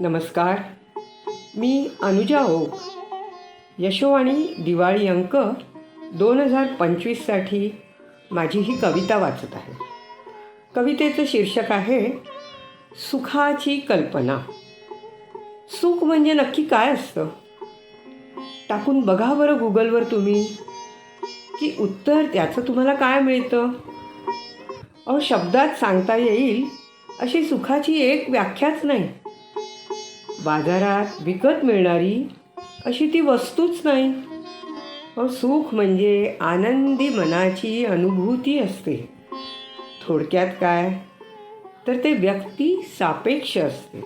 नमस्कार. मी अनुजा ओक. यशोवाणी दिवाळी अंक दोन हजार पंचवीससाठी माझी ही कविता वाचत आहे. कवितेचं शीर्षक आहे सुखाची कल्पना. सुख म्हणजे नक्की काय असतं? टाकून बघा बरं गुगलवर तुम्ही की उत्तर त्याचं तुम्हाला काय मिळतं? अहो शब्दात सांगता येईल अशी सुखाची एक व्याख्याच नाही. बाजारात विकत मिळणारी अशी ती वस्तूच नाही. अहो सुख म्हणजे आनंदी मनाची अनुभूती असते. थोडक्यात काय? तर ते व्यक्ती सापेक्ष असते.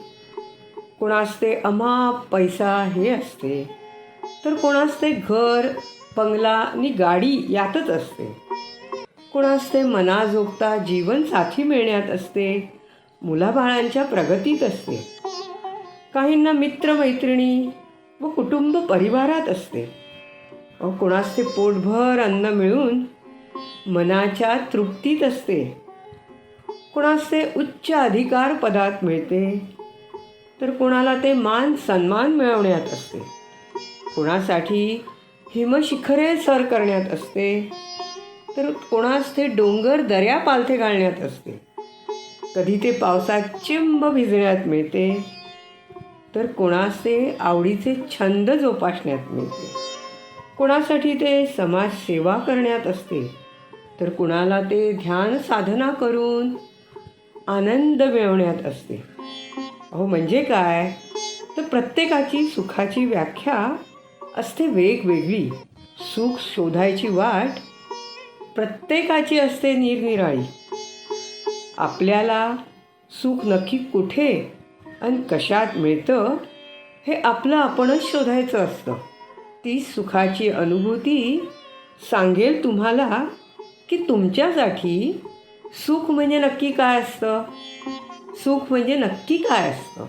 कोणास ते अमाप पैसा हे असते. तर कोणास ते घर बंगला आणि गाडी यातच असते. कोणास ते मनाजोगता जीवनसाथी मिळण्यात असते. मुलाबाळांच्या प्रगतीत असते. काहींना मित्रमैत्रिणी व कुटुंब परिवारात असते. व कोणास ते पोटभर अन्न मिळून मनाच्या तृप्तीत असते. कोणास ते उच्च अधिकार पदात मिळते तर कोणाला ते मान सन्मान मिळवण्यात असते. कोणासाठी हिमशिखरे सर करण्यात असते तर कोणास ते डोंगर दर्या पालथे घालण्यात असते. कधी ते पावसात चिंब भिजण्यात मिळते तर कोणास ते आवडीचे छंद जोपासण्यात मिळते कोणासाठी ते समाजसेवा करण्यात असते तर कुणाला ते ध्यान साधना करून आनंद मिळवण्यात असते अहो म्हणजे काय? तर प्रत्येकाची सुखाची व्याख्या असते वेगवेगळी. सुख शोधायची वाट प्रत्येकाची असते निरनिराळी. आपल्याला सुख नक्की कुठे आणि कशात मिळतं हे आपलं आपणच शोधायचं असतं. ती सुखाची अनुभूती सांगेल तुम्हाला की तुमच्यासाठी सुख म्हणजे नक्की काय असतं? सुख म्हणजे नक्की काय असतं?